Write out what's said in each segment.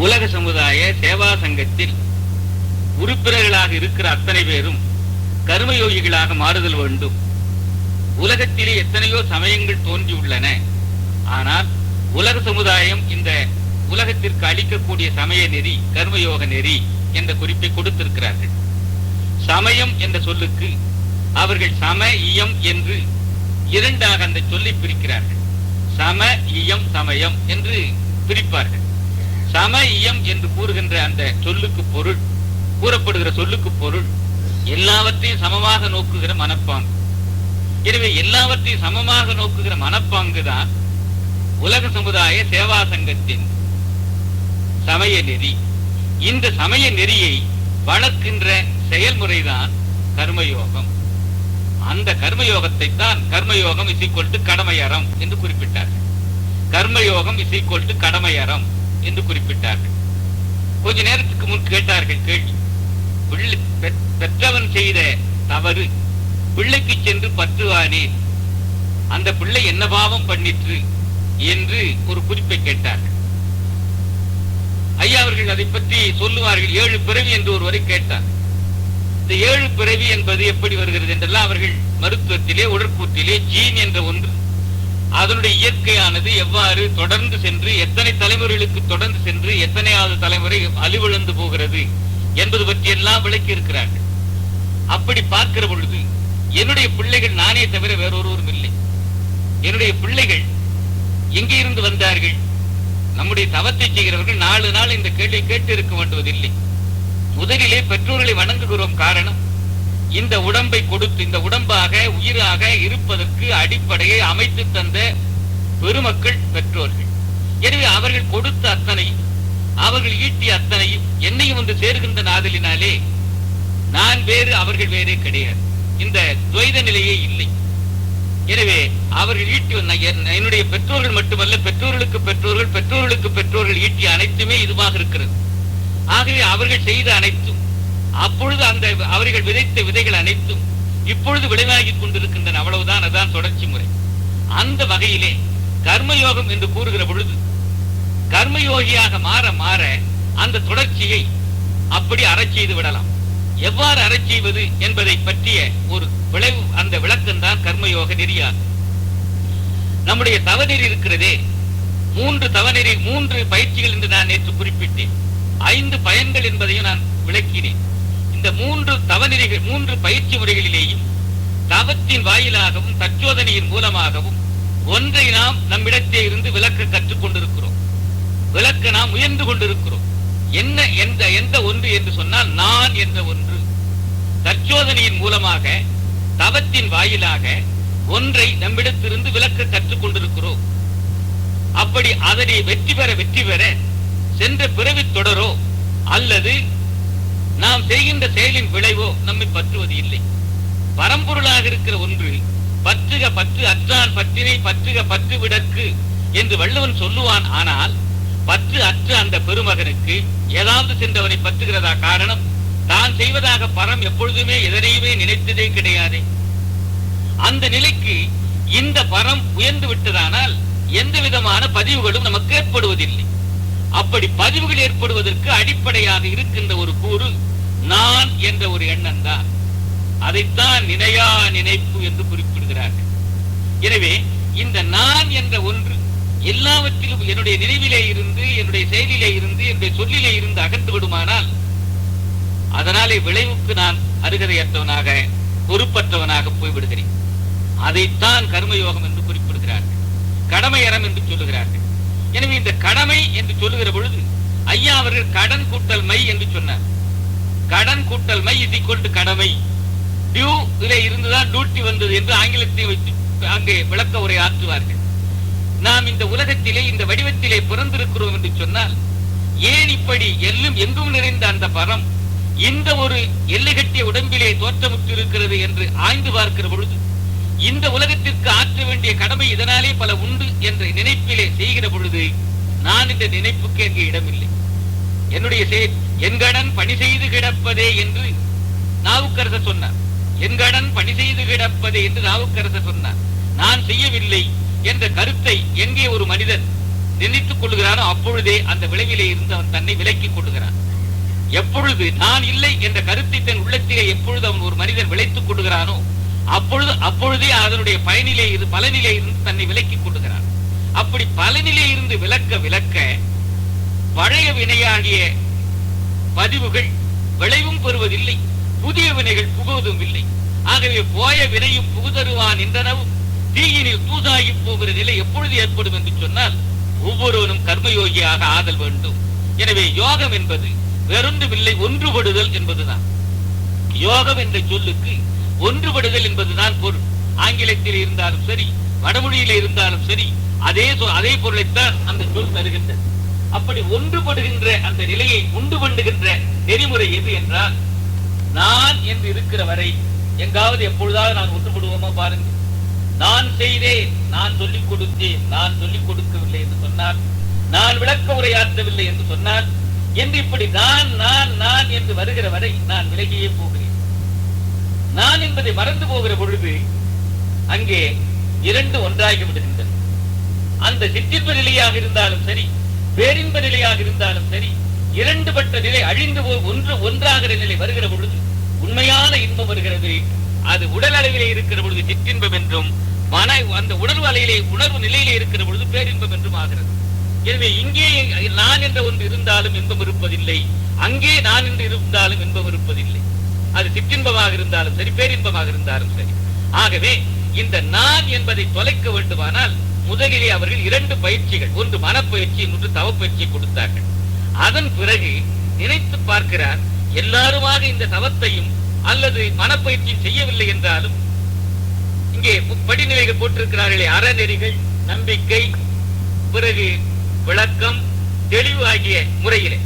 உலக சமுதாய சேவா சங்கத்தில் உறுப்பினர்களாக இருக்கிற அத்தனை பேரும் கர்மயோகிகளாக மாறுதல் வேண்டும். உலகத்திலே எத்தனையோ சமயங்கள் தோன்றியுள்ளன. ஆனால் உலக சமுதாயம் இந்த உலகத்திற்கு அளிக்கக்கூடிய சமய நெறி கர்மயோக நெறி என்ற குறிப்பை கொடுத்திருக்கிறார்கள். சமயம் என்ற சொல்லுக்கு அவர்கள் சம இயம் என்று இரண்டாக அந்த சொல்லை பிரிக்கிறார்கள். சம இயம் சமயம் என்று பிரிப்பார்கள். சம இயம் என்று கூறுகின்ற அந்த சொல்லுக்கு பொருள் கூறப்படுகிற சொல்லுக்கு பொருள் எல்லாவற்றையும் சமமாக நோக்குகிற மனப்பாங்கு. எனவே எல்லாவற்றையும் சமமாக நோக்குகிற மனப்பாங்கு தான் உலக சமுதாய சேவா சங்கத்தின் சமய நெறி. இந்த சமய நெறியை வளர்க்கின்ற செயல்முறைதான் கர்மயோகம். அந்த கர்மயோகத்தை தான் கர்மயோகம் இஸ் கடமையறம் என்று குறிப்பிட்டார்கள். கர்மயோகம் இஸ் கடமையறம். என்று குறிப்பிட்டார்கள். கொஞ்ச நேரத்துக்கு முன் கேட்டார்கள் கேள்வி. பிள்ளை பெற்றவன் செய்த தவறு. பிள்ளைக்கு சென்று பற்றுவானே அந்த பிள்ளை என்ன பாவம் பண்ணிற்று? என்று ஒரு குறிப்பை கேட்டார்கள். ஐயா அவர்கள் அதை பற்றி சொல்லுவார்கள். ஏழு பிறவி என்று ஒருவரை கேட்டார். இந்த ஏழு பிறவி என்பது எப்படி வருகிறது? என்றெல்லாம் அவர்கள் மருத்துவத்திலே உடற்கூற்றிலே ஜீன் என்ற ஒன்று அதனுடைய இயற்கையானது எவ்வாறு தொடர்ந்து சென்று எத்தனை தலைமுறைகளுக்கு தொடர்ந்து சென்று எத்தனையாவது தலைமுறை அழிவிழந்து போகிறது என்பது பற்றி எல்லாம் விளக்கி இருக்கிறார்கள் அப்படி பார்க்கிற பொழுது என்னுடைய பிள்ளைகள் நானே தவிர வேறொருவரும் இல்லை. என்னுடைய பிள்ளைகள் எங்கே இருந்து வந்தார்கள்? நம்முடைய தவத்தை செய்கிறவர்கள் நாலு நாள் இந்த கேள்வி கேட்டு இருக்க வேண்டுவதில்லை. முதலிலே பெற்றோர்களை வணங்குகிறோம் காரணம் இந்த உடம்பை கொடுத்து இந்த உடம்பாக உயிராக இருப்பதற்கு அடிப்படையை அமைத்து தந்த பெருமக்கள் பெற்றோர்கள். எனவே அவர்கள் கொடுத்த அத்தனையும் அவர்கள் ஈட்டிய அத்தனையும் என்னையும் வந்து சேர்கின்ற நாதலினாலே நான் வேறு அவர்கள் வேறே கிடையாது. இந்த துவைத நிலையே இல்லை. எனவே அவர்கள் ஈட்டி வந்த என்னுடைய பெற்றோர்கள் மட்டுமல்ல பெற்றோர்களுக்கு பெற்றோர்கள் பெற்றோர்களுக்கு பெற்றோர்கள் ஈட்டிய அனைத்துமே இதுவாக இருக்கிறது. ஆகவே அவர்கள் செய்த அனைத்தும் அப்பொழுது அந்த அவர்கள் விதைத்த விதைகள் அனைத்தும் இப்பொழுது விளைவாகிக் கொண்டிருக்கின்றன. அவ்வளவுதான். அதான் தொடர்ச்சி முறை. அந்த வகையிலே கர்மயோகம் என்று கூறுகிற பொழுது கர்மயோகியாக மாற மாற அந்த தொடர்ச்சியை அப்படி அறச் செய்து விடலாம். எவ்வாறு அறச் செய்வது என்பதை பற்றிய ஒரு விளைவு அந்த விளக்கம் தான் கர்மயோக நெறியாகும். நம்முடைய தவநெறி இருக்கிறதே. மூன்று தவநெறி மூன்று பயிற்சிகள் என்று நான் நேற்று குறிப்பிட்டேன். ஐந்து பயன்கள் என்பதையும் நான் விளக்கினேன். இந்த மூன்று தவநிலைகள் மூன்று பயிற்சி முறைகளிலேயும் தவத்தின் வாயிலாகவும் தச்சோதனையின் மூலமாகவும் ஒன்றை நாம் நம்மிடத்தே இருந்து விளக்க கற்றுக்கொண்டிருக்கிறோம். விளக்க நாம் உயர்ந்து கொண்டிருக்கிறோம். என்ன எந்த எந்த ஒன்று என்று சொன்னால் நான் என்ற ஒன்று. தற்சோதனையின் மூலமாக தவத்தின் வாயிலாக ஒன்றை நம்மிடத்திலிருந்து விளக்க கற்றுக்கொண்டிருக்கிறோம். அப்படி அதனை வெற்றி பெற வெற்றி பெற சென்ற பிறவி தொடரோ அல்லது நாம் செய்கின்ற செயலின் விளைவோ நம்மை பற்றுவது இல்லை. பரம்பொருளாக இருக்கிற ஒன்று பற்றுக பற்று அற்றான் பற்றினை பற்றுக பற்று விடற்கு என்று வள்ளுவன் சொல்லுவான் ஆனால் பற்று அற்ற அந்த பெருமகனுக்கு ஏதாவது சென்றவனை பற்றுகிறதா காரணம்? தான் செய்வதாக பரம் எப்பொழுதுமே எதனையுமே நினைத்ததே கிடையாது. அந்த நிலைக்கு இந்த பரம் உயர்ந்து விட்டதானால் எந்த விதமான பதிவுகளும் நமக்கு ஏற்படுவதில்லை. அப்படி பதிவுகள் ஏற்படுவதற்கு அடிப்படையாக இருக்கின்ற ஒரு கூறு நான் என்ற ஒரு எண்ணம் தான் அதைத்தான் நினையா நினைப்பு என்று குறிப்பிடுகிறார்கள். எனவே இந்த நான் என்ற ஒன்று எல்லாவற்றிலும் என்னுடைய நினைவிலே இருந்து என்னுடைய செயலிலே இருந்து என்னுடைய சொல்லிலே இருந்து அகன்று விடுமானால் அதனாலே விளைவுக்கு நான் அருகதையற்றவனாக பொறுப்பற்றவனாக போய்விடுகிறேன். அதைத்தான் கர்மயோகம் என்று குறிப்பிடுகிறார்கள். கடமையறம் என்று சொல்லுகிறார்கள். எனவே இந்த கடமை என்று சொல்லுகிற பொழுது ஐயா அவர்கள் கடன் கூட்டல் மை என்று சொன்னார். கடன் கூட்டல் மை இது கொண்டு கடமை. டியூ இதிலே இருந்துதான் டியூட்டி வந்தது என்று ஆங்கிலத்தை வைத்து அங்கே விளக்க உரை ஆற்றுவார்கள். நாம் இந்த உலகத்திலே இந்த வடிவத்திலே பிறந்திருக்கிறோம் என்று சொன்னால் ஏன் இப்படி எல்லும் எங்கும் நிறைந்த அந்த பரம் இந்த ஒரு எல்லை கட்டிய உடம்பிலே தோற்றமுற்று இருக்கிறது என்று ஆய்ந்து பார்க்கிற பொழுது இந்த உலகத்திற்கு ஆற்ற வேண்டிய கடமை இதனாலே பல உண்டு என்ற நினைப்பிலே செய்கிற பொழுது நான் இந்த நினைப்புக்கு அங்கே இடமில்லை. என்னுடைய செயல் என் பணி செய்து கிடப்பதே என்று நாவுக்கரசர் சொன்னார். என் பணி செய்து கிடப்பதே என்று நாவுக்கரசர் சொன்னார். நான் செய்யவில்லை என்ற கருத்தை எங்கே ஒரு மனிதன் நினைத்துக் கொள்கிறானோ அப்பொழுதே அந்த விளைவிலே இருந்து அவன் தன்னை விலக்கிக் கொள்கிறான் எப்பொழுது நான் இல்லை என்ற கருத்தை தன் உள்ளத்திலே எப்பொழுது அவன் ஒரு மனிதன் விளைத்துக் கொள்கிறானோ அப்பொழுது அப்பொழுதே அதனுடைய பயனிலே இரு பலனிலே இருந்து தன்னை விலக்கிக் கொள்கிறான் அப்படி பலனிலே இருந்து விலக்க விலக்க பழைய வினையாகிய பதிவுகள் விளைவும் பெறுவதில்லை புதிய வினைகள் புகுவதும் இல்லை. ஆகவே போய வினையும் புகுதருவான் என்றனவும் தீயினில் தூதாகி போகிற நிலை எப்பொழுது ஏற்படும் என்று சொன்னால் ஒவ்வொருவனும் கர்மயோகியாக ஆதல் வேண்டும். எனவே யோகம் என்பது வேறொன்றுமில்லை ஒன்றுபடுதல் என்பதுதான். யோகம் என்ற சொல்லுக்கு ஒன்றுபடுதல் என்பதுதான் பொருள். ஆங்கிலத்தில் இருந்தாலும் சரி வடமொழியில இருந்தாலும் சரி அதே சொ- அதே பொருளைத்தான் அந்த சொல் தருகின்றது. அப்படி ஒன்றுபடுகின்ற அந்த நிலையை உண்டு பண்ணுகின்ற நெறிமுறை எது என்றால் நான் என்று இருக்கிற வரை எங்காவது எப்பொழுதாவது நான் ஒன்றுபடுவோமா பாருங்க. நான் செய்தேன் நான் சொல்லிக் கொடுத்தேன் நான் சொல்லிக் கொடுக்கவில்லை என்று சொன்னால் நான் விளக்க உரையாற்றவில்லை என்று சொன்னால் என்று இப்படி நான் நான் நான் என்று வருகிற வரை நான் விலகியே போகிறேன் நான் என்பதை மறந்து போகிற பொழுது அங்கே இரண்டு ஒன்றாகி விடுகின்றன. அந்த சிற்றின்ப நிலையாக இருந்தாலும் சரி பேரின்ப நிலையாக இருந்தாலும் சரி இரண்டு பட்ட நிலை அழிந்து போய் ஒன்று ஒன்றாகிற நிலை வருகிற பொழுது உண்மையான இன்பம் வருகிறது. அது உடல் அளவிலே இருக்கிற பொழுது சிற்றின்பம் என்றும் மன அந்த உணர்வு அலையிலே உணர்வு நிலையிலே இருக்கிற பொழுது பேரின்பம் என்றும் ஆகிறது. எனவே இங்கே நான் என்ற ஒன்று இருந்தாலும் இன்பம் இருப்பதில்லை. அங்கே நான் என்று இருந்தாலும் இன்பம் இருப்பதில்லை. அது சிற்றின்பமாக இருந்தாலும் சரி பேரின்பமாக இருந்தாலும் சரி. ஆகவே இந்த நான் என்பதை தொலைக்க வேண்டுமானால் முதலிலே அவர்கள் இரண்டு பயிற்சிகள் ஒன்று மனப்பயிற்சி இன்னொன்று தவப்பயிற்சி கொடுத்தார்கள். அதன் பிறகு நினைத்து பார்க்கிறார் எல்லாருமாக இந்த தவத்தையும் அல்லது மனப்பயிற்சி செய்யவில்லை என்றாலும் இங்கே படிநிலைகள் போட்டிருக்கிறார்களே அறநெறிகள் நம்பிக்கை பிறகு விளக்கம் தெளிவு ஆகிய முறையிலே.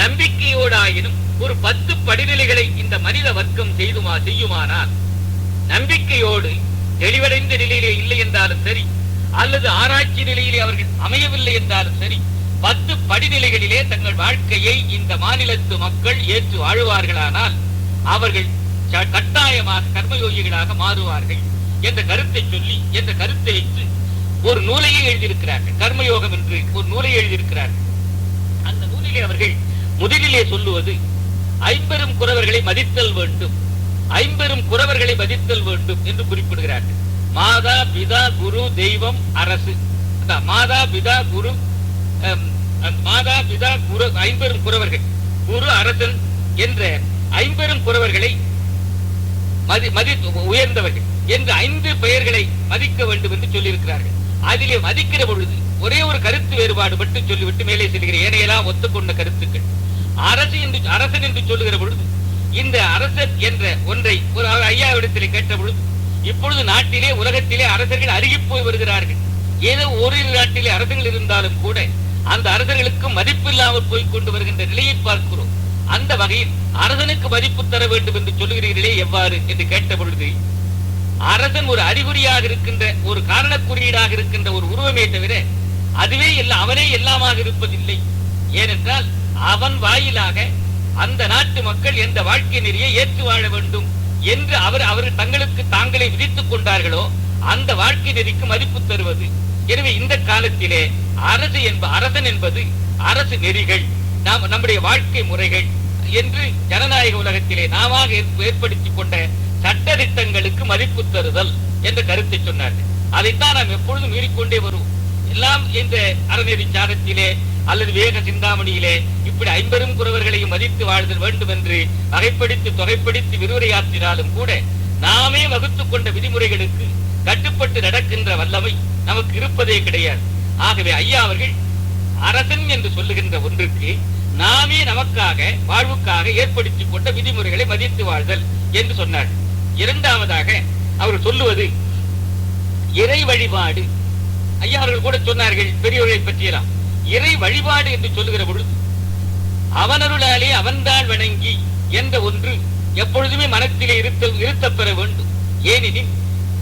நம்பிக்கையோடாயினும் ஒரு பத்து படிநிலைகளை இந்த மனித வர்க்கம் செய்துமா செய்யுமானால் நம்பிக்கையோடு தெளிவடைந்த நிலையிலே இல்லை என்றாலும் சரி அல்லது ஆராய்ச்சி நிலையிலே அவர்கள் அமையவில்லை என்றாலும் சரி பத்து படிநிலைகளிலே தங்கள் வாழ்க்கையை இந்த மாநிலத்து மக்கள் ஏற்று வாழ்வார்களானால் அவர்கள் ச- கட்டாயமாக கர்மயோகிகளாக மாறுவார்கள் என்ற கருத்தை சொல்லி என்ற கருத்தை வைத்து ஒரு நூலையே எழுதியிருக்கிறார்கள். கர்மயோகம் என்று ஒரு நூலை எழுதியிருக்கிறார்கள். அந்த நூலிலே அவர்கள் முதலிலே சொல்லுவது ஐம்பெரும் குறவர்களை மதித்தல் வேண்டும். ஐம்பெரும் குறவர்களை மதித்தல் வேண்டும் என்று குறிப்பிடுகிறார்கள். மாதா பிதா குரு தெய்வம் அரசு. மாதா பிதா குரு மாதா பிதா குரு ஐம்பெரும் குறவர்கள். குரு அரசன் என்ற ஐம்பெரும் குறவர்களை மதி மதி உயர்ந்தவர்கள் என்று ஐந்து பெயர்களை மதிக்க வேண்டும் என்று சொல்லியிருக்கிறார்கள். அதிலே மதிக்கிற பொழுது ஒரே ஒரு கருத்து வேறுபாடு மட்டும் சொல்லிவிட்டு மேலே செல்கிற ஏனையெல்லாம் ஒத்துக்கொண்ட கருத்துக்கள். அரசு என்று அரசன் என்று சொல்லுகிற பொழுது இந்த அரசன் என்ற ஒன்றை ஒரு ஐயாவிடத்தில் கேட்ட பொழுது இப்பொழுது நாட்டிலே உலகத்திலே அரசர்கள் அருகி போய் வருகிறார்கள். ஏதோ ஒரு நாட்டிலே அரசர்கள் இருந்தாலும் கூட அந்த அரசர்களுக்கு மதிப்பு இல்லாமல் போய் கொண்டு வருகின்ற நிலையை பார்க்கிறோம். அந்த வகையில் அரசனுக்கு மதிப்பு தர வேண்டும் என்று சொல்லுகிறீர்களே எவ்வாறு என்று கேட்ட பொழுது அரசன் ஒரு அறிகுறியாக இருக்கின்ற ஒரு காரண குறியீடாக இருக்கின்ற ஒரு உருவமே தவிர அதுவே எல்லாம் அவனே எல்லாமாக இருப்பதில்லை. ஏனென்றால் அவன் வாயிலாக அந்த நாட்டு மக்கள் எந்த வாழ்க்கை நெறியை ஏற்று வாழ வேண்டும் என்று அவர் அவர்கள் தங்களுக்கு தாங்களே விதித்துக் கொண்டார்களோ அந்த வாழ்க்கை நெறிக்கு மதிப்பு தருவது. எனவே இந்த காலத்திலே அரசு என்ப அரசன் என்பது அரசு நெறிகள் நாம் நம்முடைய வாழ்க்கை முறைகள் என்று ஜனநாயக உலகத்திலே நாம ஏற்படுத்திக் கொண்ட சட்ட திட்டங்களுக்கு மதிப்பு தருதல் என்ற கருத்தை சொன்னார்கள். அதைத்தான் நாம் எப்பொழுதும் மீறிக்கொண்டே வருவோம். எல்லாம் இந்த அறநெறி சாதத்திலே அல்லது வேக சிந்தாமணியிலே இப்படி ஐம்பெரும் குறவர்களையும் மதித்து வாழ்தல் வேண்டும் என்று வகைப்படுத்தி தொகைப்படுத்தி விரிவுரையாற்றினாலும் கூட நாமே வகுத்துக் கொண்ட விதிமுறைகளுக்கு கட்டுப்பட்டு நடக்கின்ற வல்லமை நமக்கு இருப்பதே கிடையாது. ஆகவே ஐயா அவர்கள் அரசன் என்று சொல்லுகின்ற ஒன்றுக்கு நாமே நமக்காக வாழ்வுக்காக ஏற்படுத்திக் கொண்ட விதிமுறைகளை மதித்து வாழ்தல் என்று சொன்னார். இரண்டாவதாக அவர் சொல்லுவது இறை வழிபாடு. ஐயா அவர்கள் கூட சொன்னார்கள் பெரியவர்களை பற்றியெல்லாம். இறை வழிபாடு என்று சொல்லுகிற பொழுது அவனருளாலே அவன்தான் வணங்கி என்ற ஒன்று எப்பொழுதுமே மனத்திலே இருத்த இருத்தப்பெற வேண்டும். ஏனெனில்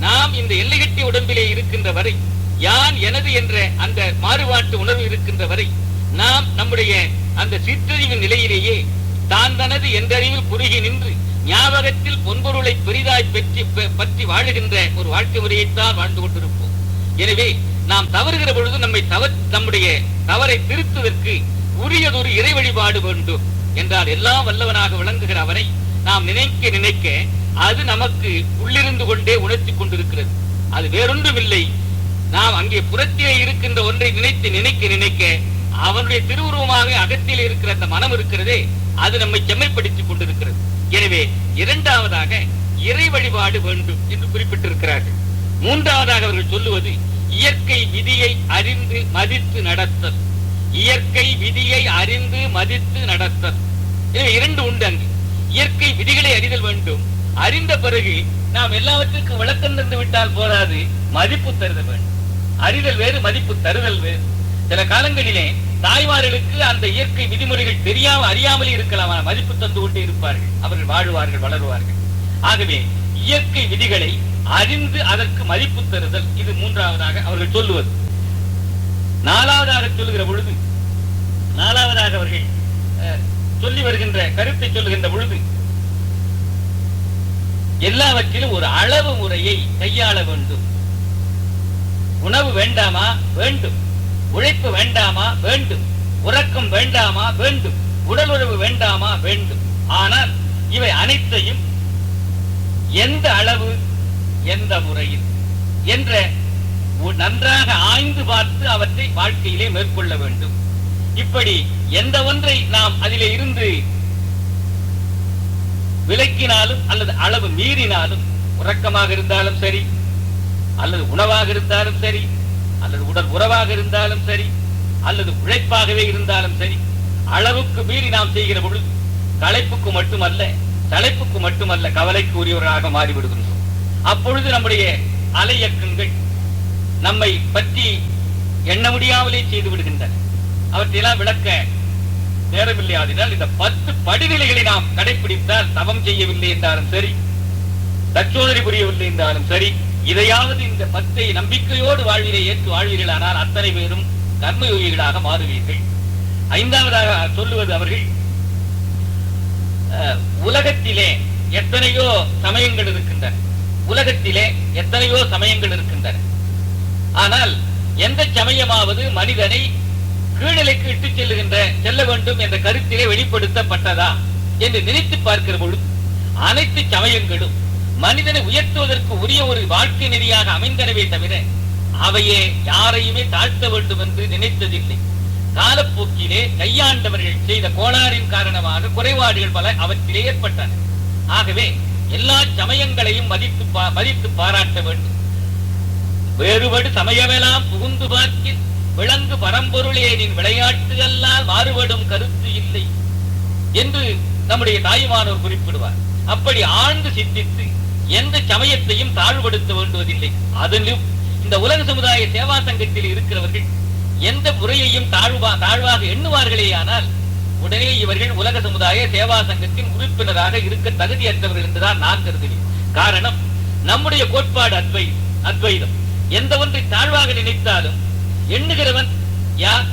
நாம் இந்த எல்லைகட்டி உடம்பிலே இருக்கின்ற வரை யான் எனது என்ற அந்த மாறுபாட்டு உணர்வு இருக்கின்ற வரை நாம் நம்முடைய அந்த சிற்றறிவு நிலையிலேயே தான் தனது என்றறிவில் குறுகி நின்று ஞாபகத்தில் பொன்பொருளை பெரிதாய் பெற்றி பற்றி வாழுகின்ற ஒரு வாழ்க்கை முறையைத்தான் வாழ்ந்து கொண்டிருப்போம். எனவே நாம் தவறுகிற பொழுது நம்மை தவ நம்முடைய தவறை திருத்துவதற்கு உரியதொரு இறை வழிபாடு வேண்டும் என்றால் எல்லாம் வல்லவனாக விளங்குகிற அவனை நாம் நினைக்க நினைக்க அது நமக்கு உள்ளிருந்து கொண்டே உணர்த்தி கொண்டிருக்கிறது. அது வேறொன்றுமில்லை. நாம் அங்கே புறத்திலே இருக்கின்ற ஒன்றை நினைத்து நினைக்க நினைக்க அவனுடைய திருவுருவமாக அகத்திலே இருக்கிற அந்த மனம் இருக்கிறதே அது நம்மை செம்மைப்படுத்திக் கொண்டிருக்கிறது. எனவே இரண்டாவதாக இறை வழிபாடு வேண்டும் என்று குறிப்பிட்டிருக்கிறார்கள். மூன்றாவதாக அவர்கள் சொல்லுவது இயற்கை விதியை அறிந்து மதித்து நடத்தல். இயற்கை விதியை அறிந்து மதித்து நடத்தல். எனவே இரண்டு உண்டு அங்கு. இயற்கை விதிகளை அறிதல் வேண்டும். அறிந்த பிறகு நாம் எல்லாவற்றுக்கும் விளக்கம் தந்து விட்டால் போதாது மதிப்பு தருதல் வேண்டும். அறிதல் வேறு மதிப்பு தருதல் வேறு. சில காலங்களிலே தாய்மார்களுக்கு அந்த இயற்கை விதிமுறைகள் தெரியாம அறியாமல் இருக்கலாம். மதிப்பு தந்து கொண்டே இருப்பார்கள். அவர்கள் வாழ்வார்கள் வளருவார்கள். ஆகவே இயற்கை விதிகளை அறிந்து அதற்கு மதிப்பு தருதல். இது மூன்றாவதாக அவர்கள் சொல்லுவது. நாலாவதாக சொல்லுகிற பொழுது நாலாவதாக அவர்கள் சொல்லி வருகின்ற கருத்தை சொல்லுகின்ற பொழுது எல்லாவற்றிலும் ஒரு அளவு முறையை கையாள வேண்டும். உணவு வேண்டாமா? வேண்டும். உழைப்பு வேண்டாமா? வேண்டும். உறக்கம் வேண்டாமா? வேண்டும். உடல் உறவு வேண்டாமா? வேண்டும். ஆனால் இவை அனைத்தையும் எந்த அளவு எந்த முறையில் என்ற நன்றாக ஆய்ந்து பார்த்து அவற்றை வாழ்க்கையிலே மேற்கொள்ள வேண்டும். இப்படி எந்த ஒன்றை நாம் அதிலே இருந்து விலக்கினாலும் அல்லது அளவு மீறினாலும் உறக்கமாக இருந்தாலும் சரி அல்லது உணவாக இருந்தாலும் சரி அல்லது உடல் உறவாக இருந்தாலும் சரி அல்லது உழைப்பாகவே இருந்தாலும் சரி அளவுக்கு மீறி நாம் செய்கிற பொழுது களைப்புக்கு மட்டுமல்ல தலைப்புக்கு மட்டுமல்ல கவலைக்கு உரியவராக மாறிவிடுகின்றோம். அப்பொழுது நம்முடைய அலையக்கங்கள் நம்மை பற்றி எண்ண முடியாமலே செய்து விடுகின்றன. அவற்றையெல்லாம் விளக்க நேரமில்லை இந்த பத்து படிநிலைகளை நாம் கடைபிடித்தால் தவம் செய்யவில்லை என்றாலும் சரி தச்சோதனை புரியவில்லை என்றாலும் சரி இதையாவது இந்த பத்தை நம்பிக்கையோடு வாழ்விலே ஏற்று வாழ்வீர்களானால் அத்தனை பேரும் கர்மயோகிகளாக மாறுவீர்கள். ஐந்தாவதாக சொல்லுவது அவர்கள் அஹ், உலகத்திலே எத்தனையோ சமயங்கள் இருக்கின்றன. உலகத்திலே எத்தனையோ சமயங்கள் இருக்கின்றன. ஆனால் எந்த சமயமாவது மனிதனை கீழலைக்கு இட்டுச் செல்லுகின்ற செல்ல வேண்டும் என்ற கருத்திலே வெளிப்படுத்தப்பட்டதா என்று நினைத்து பார்க்கிற பொழுது அனைத்து சமயங்களும் மனிதனை உயர்த்துவதற்கு உரிய ஒரு வாழ்க்கை நெறியாக அமைந்தனவே தவிர அவையே யாரையுமே தாழ்த்த வேண்டும் என்று நினைத்ததில்லை. காலப்போக்கிலே கையாண்டவர்கள் செய்த கோளாறின் காரணமாக குறைபாடுகள் பல அவற்றிலே ஏற்பட்டன. ஆகவே எல்லா சமயங்களையும் மதித்து பா- மதித்து பாராட்ட வேண்டும். வேறுபடு சமயமெல்லாம் புகுந்து பார்க்க விளங்கு பரம்பொருளேனின் விளையாட்டு அல்லால் மாறுபடும் கருத்து இல்லை என்று நம்முடைய தாயுமானோர் குறிப்பிடுவார். அப்படி ஆழ்ந்து சிந்தித்து எந்த சமயத்தையும் தாழ்வுபடுத்த வேண்டுவதில்லை. அதிலும் இந்த உலக சமுதாய சேவா சங்கத்தில் இருக்கிறவர்கள் எந்த முறையையும் தாழ்வா தாழ்வாக எண்ணுவார்களேயானால் உடனே இவர்கள் உலக சமுதாய சேவா சங்கத்தின் உறுப்பினராக இருக்க தகுதியற்றவர்கள் என்றுதான் நான் கருதுகிறேன் காரணம் நம்முடைய கோட்பாடு அத்வை அத்வைதம். எந்த ஒன்றை தாழ்வாக நினைத்தாலும் எண்ணுகிறவன் யார்?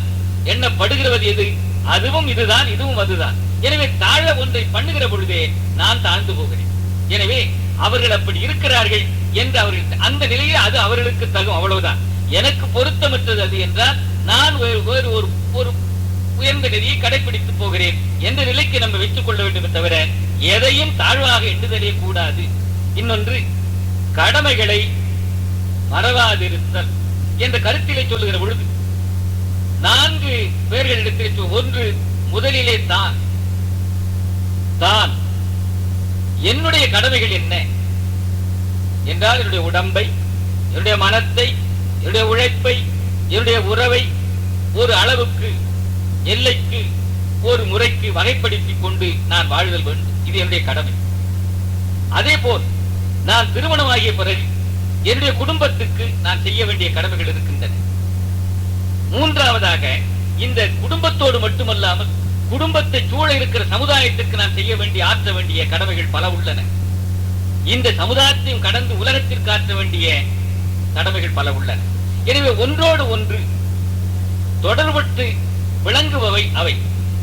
எண்ணப்படுகிறது எது? அதுவும் இதுதான் இதுவும் அதுதான். எனவே தாழ ஒன்றை பண்ணுகிற பொழுதே நான் தாழ்ந்து போகிறேன். எனவே அவர்கள் அப்படி இருக்கிறார்கள் என்று அவர்கள் அந்த நிலையில் அது அவர்களுக்கு தகும் அவ்வளவுதான். எனக்கு பொருத்தமற்றது அது என்றால் நான் வேறு வேறு ஒரு ஒரு உயர்ந்த நிலையை கடைபிடித்து போகிறேன் என்ற நிலைக்கு நம்ம வைத்துக் கொள்ள வேண்டுமே தவிர எதையும் தாழ்வாக எண்ணுதலே கூடாது. இன்னொன்று கடமைகளை மறவாதிருத்தல். என்ற கருத்திலே சொல்லுகிற பொழுது நான்கு பேர்களிடத்தில் ஒன்று முதலிலே தான். தான். என்னுடைய கடமைகள் என்ன? என்றால் என்னுடைய உடம்பை என்னுடைய மனத்தை என்னுடைய உழைப்பை என்னுடைய உறவை ஒரு அளவுக்கு எல்லைக்கு ஒரு முறைக்கு வகைப்படுத்திக் கொண்டு நான் வாழ்தல் வேண்டும். இது என்னுடைய கடமை. அதே போல் நான் திருமணமாகிய பிறகு என்னுடைய குடும்பத்துக்கு நான் செய்ய வேண்டிய கடமைகள் இருக்கின்றன. மூன்றாவதாக இந்த குடும்பத்தோடு மட்டுமல்லாமல் குடும்பத்தை சூழ இருக்கிற சமுதாயத்துக்கு நான் செய்ய வேண்டிய ஆற்ற வேண்டிய கடமைகள் பல உள்ளன. இந்த சமுதாயத்தையும் கடந்து உலகத்திற்கு ஆற்ற வேண்டிய கடமைகள் பல உள்ளன. எனவே ஒன்றோடு ஒன்று தொடர்பட்டு விளங்குபவை அவை.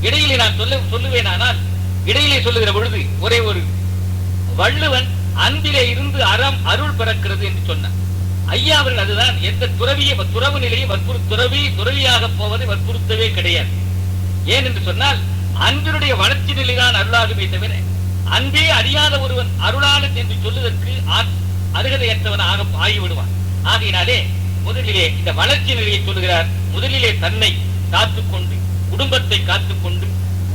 இடையிலே நான் சொல்ல சொல்லுவேனானால் இடையிலே சொல்லுகிற பொழுது ஒரே ஒரு வள்ளுவன் அன்பிலே இருந்து அறம் அருள் பிறக்கிறது என்று சொன்னான் ஐயா அவர்கள் அதுதான் எந்த துறவிய துறவு நிலையை வற்புறு துறவி துறவியாக போவதை வற்புறுத்தவே கிடையாது. ஏன் என்று சொன்னால் அன்பினுடைய வளர்ச்சி நிலைதான் அருளாகுமே தவிர அன்பே அறியாத ஒருவன் அருளாளன் என்று சொல்லுவதற்கு ஆ- அருகதையற்றவன் ஆக ஆகிவிடுவான். ஆகையினாலே முதலிலே இந்த வளர்ச்சி நிலையை சொல்லுகிறார். முதலிலே தன்னை காத்துக்கொண்டு குடும்பத்தை காத்துக்கொண்டு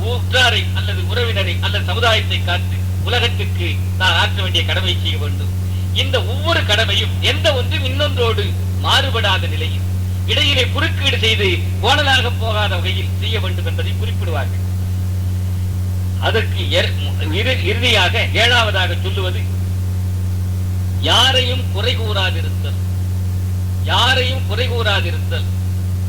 ஊற்றாரை அல்லது உறவினரை அல்லது சமுதாயத்தை காத்து உலகத்திற்கு நான் ஆற்ற வேண்டிய கடமை செய்ய வேண்டும். இந்த ஒவ்வொரு கடமையும் எந்த ஒன்றும் இன்னொன்றோடு மாறுபடாத நிலையில் இடையிலே குறுக்கீடு செய்து கோணலாக போகாத வகையில் செய்ய வேண்டும் என்பதை குறிப்பிடுவார்கள். அதற்கு எர்- இறுதியாக ஏழாவதாக சொல்லுவது யாரையும் குறை கூறாதிருத்தல். யாரையும் குறை கூறாதிருத்தல்.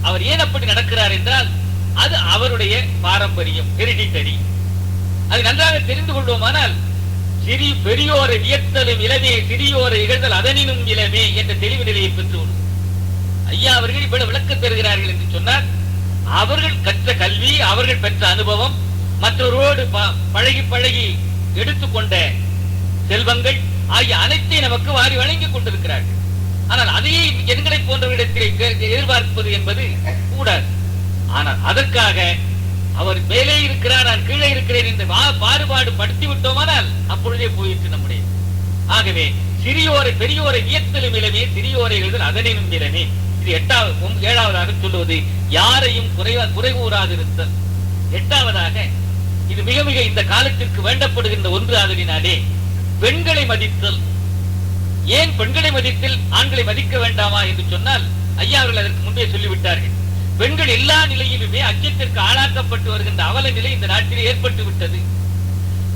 அவர் ஏன் அப்படி நடக்கிறார் என்றால் அது அவருடைய பாரம்பரியம் ஹெரிடிட்டரி. அது நன்றாக தெரிந்து கொள்வோமானால் சிறி பெரியோரை வியத்தலும் இளமே சிறியோரை இகழ்தல் அதனினும் இளமே என்ற தெளிவு நிலையை பெற்றுள்ளோம் ஐயா அவர்கள் இவ்வளவு விளக்கம் தருகிறார்கள் என்று சொன்னார் அவர்கள் கற்ற கல்வி அவர்கள் பெற்ற அனுபவம் மற்றவரோடு ப- பழகி பழகி எடுத்துக்கொண்ட செல்வங்கள் ஆகிய அனைத்தையும் நமக்கு வாரி வழங்கிக் கொண்டிருக்கிறார்கள். ஆனால் அதையே எண்களை போன்றவரிடத்திலே கே- எதிர்பார்ப்பது என்பது கூடாது. ஆனால் அதற்காக அவர் மேலே இருக்கிறார் நான் கீழே இருக்கிறேன் என்று வா- பாறுபாடு படுத்தி விட்டோமானால் அப்பொழுதே போயிற்று நம்முடைய. ஆகவே சிறியோரை பெரியோரை வியத்தலும் இளமே சிறியோரை எழுதல் அதனினும் இளமே. இது எட்டாவது ஏழாவதாக சொல்லுவது யாரையும் குறைவா குறை கூறாதிருத்தல் எட்டாவதாக இது மிக மிக இந்த காலத்திற்கு வேண்டப்படுகின்ற ஒன்று ஆதலினாலே பெண்களை மதித்தல். ஏன் பெண்களை மதித்தில் ஆண்களை மதிக்க வேண்டாமா என்று சொன்னால் ஐயா அவர்கள் அதற்கு முன்பே சொல்லிவிட்டார்கள். பெண்கள் எல்லா நிலையிலுமே அச்சத்திற்கு ஆளாக்கப்பட்டு வருகின்ற அவல நிலை இந்த நாட்டிலே ஏற்பட்டு விட்டது.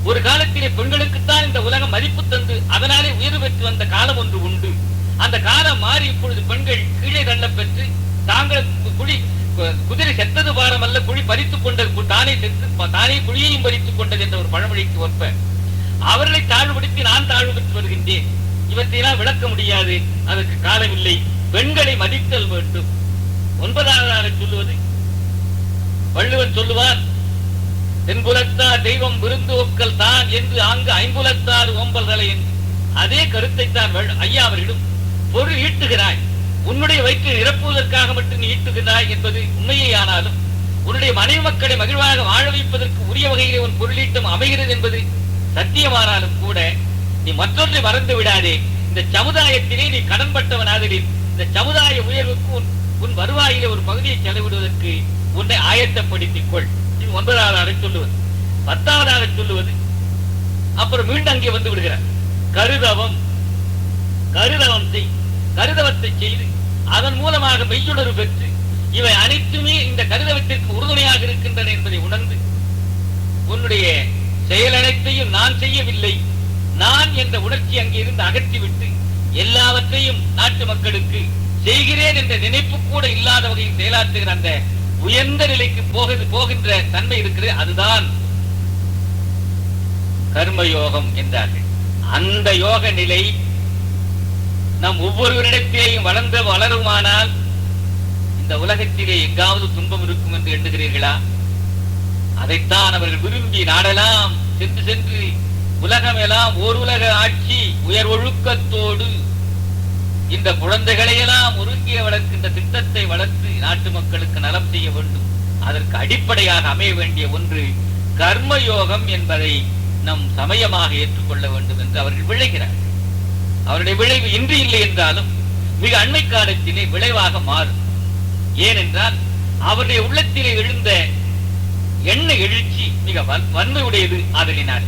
ஒரு காலத்திலே பெண்களுக்குத்தான் இந்த உலகம் மதிப்பு தந்து அதனாலே உயர்வு பெற்று வந்த காலம் ஒன்று உண்டு. அந்த காலம் மாறி இப்பொழுது பெண்கள் கீழே தள்ள பெற்று தாங்கள் குழி கு- குதிரை செத்தது பாரம் அல்ல குழி பறித்துக் கொண்டது தானே செத்து தானே குழியையும் பறித்துக் கொண்டது என்ற ஒரு பழமொழிக்கு ஒப்ப அவர்களை தாழ்வுபடுத்தி நான் தாழ்வு பெற்று வருகின்றேன். இவற்றையெல்லாம் விளக்க முடியாது. அதற்கு காலமில்லை. பெண்களை மதித்தல் வேண்டும். ஒன்பதாவதாக சொல்லுவது? வள்ளுவன் சொல்லுவார் தென்புலத்தார் தெய்வம் விருந்து ஒக்கல் தான் என்று ஆங்கு ஐம்புலத்தார் ஓம்பல்களை என்று. அதே கருத்தை தான் ஐயா அவரிடம் பொருள் ஈட்டுகிறாய். உன்னுடைய வயிற்று நிரப்புவதற்காக மட்டும் நீ ஈட்டுகிறாய் என்பது உண்மையே ஆனாலும் உன்னுடைய மனைவி மக்களை மகிழ்வாக வாழ வைப்பதற்கு உரிய வகையிலே உன் பொருளீட்டம் அமைகிறது என்பது சத்தியமானாலும் கூட நீ மற்றொன்றை மறந்து விடாதே. இந்த சமுதாயத்திலே நீ கடன்பட்டவனாதலில் இந்த சமுதாய உயர்வுக்கு உன் உன் வருவாயிலே ஒரு பகுதியை செலவிடுவதற்கு உன்னை ஆயத்தப்படுத்திக் கொள் இது ஒன்பதாவதாக சொல்லுவது. பத்தாவதாக சொல்லுவது. அப்புறம் மீண்டும் அங்கே வந்து விடுகிறார். கருதவம். கருதவம் செய். கருதவத்தை செய்து அதன் மூலமாக மெய்யுணர்வு பெற்று இவை அனைத்துமே இந்த கருதவத்திற்கு உறுதுணையாக இருக்கின்றன என்பதை உணர்ந்து உன்னுடைய செயல் அனைத்தையும் நான் செய்யவில்லை. நான் என்ற உணர்ச்சி அங்கே இருந்து அகற்றிவிட்டு எல்லாவற்றையும் நாட்டு மக்களுக்கு செய்கிறேன் என்ற நினைப்பு கூட இல்லாத வகையில் செயலாற்றுகிற அந்த உயர்ந்த நிலைக்கு போக போகின்ற தன்மை இருக்கிறது அதுதான் கர்மயோகம் என்றார்கள். அந்த யோக நிலை நம் ஒவ்வொருவரிடத்திலேயும் வளர்ந்து வளருமானால் இந்த உலகத்திலே எங்காவது துன்பம் இருக்கும் என்று எண்ணுகிறீர்களா? அதைத்தான் அவர்கள் விரும்பி நாடலாம் சென்று சென்று உலகமெல்லாம் ஓர் உலக ஆட்சி உயர் ஒழுக்கத்தோடு இந்த குழந்தைகளையெல்லாம் ஒருங்கிய வளர்க்கின்ற திட்டத்தை வளர்த்து நாட்டு மக்களுக்கு நலம் செய்ய வேண்டும். அதற்கு அடிப்படையாக அமைய வேண்டிய ஒன்று கர்மயோகம் என்பதை நம் சமயமாக ஏற்றுக்கொள்ள வேண்டும் என்று அவர்கள் விளைகிறார்கள் அவருடைய விளைவு இன்று இல்லை என்றாலும் மிக அண்மை காலத்திலே விளைவாக மாறும். ஏனென்றால் அவருடைய உள்ளத்திலே எழுந்த எண்ண எழுச்சி மிக வன்- வன்மையுடையது. ஆதலினார்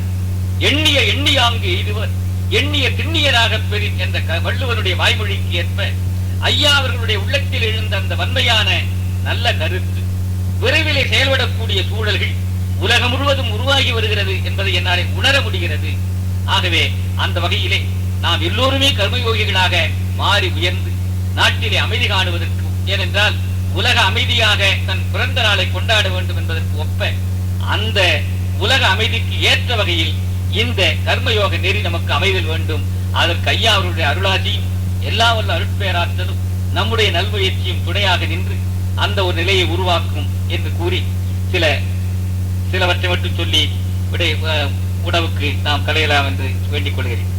எண்ணிய எண்ணியாங்கு எய்துவர். எண்ணிய திண்ணியராக பெறின் என்ற வள்ளுவனுடைய வாய்மொழிக்கு ஏற்ப ஐயா அவர்களுடைய உள்ளத்தில் எழுந்த அந்த வன்மையான நல்ல கருத்து விரைவிலே செயல்படக்கூடிய சூழல்கள் உலகம் முழுவதும் உருவாகி வருகிறது என்பதை என்னாலே உணர முடிகிறது. ஆகவே அந்த வகையிலே நாம் எல்லோருமே கர்மயோகிகளாக மாறி உயர்ந்து நாட்டிலே அமைதி காணுவதற்கு ஏனென்றால் உலக அமைதியாக தன் பிறந்த நாளை கொண்டாட வேண்டும் என்பதற்கு ஒப்ப அந்த உலக அமைதிக்கு ஏற்ற வகையில் இந்த கர்மயோக நெறி நமக்கு அமைதல் வேண்டும். அதற்கு ஐயா அவருடைய அருளாசியும் எல்லா வல்ல அருட்பேராற்றலும் நம்முடைய நல்முயற்சியும் துணையாக நின்று அந்த ஒரு நிலையை உருவாக்கும் என்று கூறி சில சிலவற்றை மட்டும் சொல்லி விடை உணவுக்கு நாம் கலையலாம் என்று வேண்டிக் கொள்கிறேன்.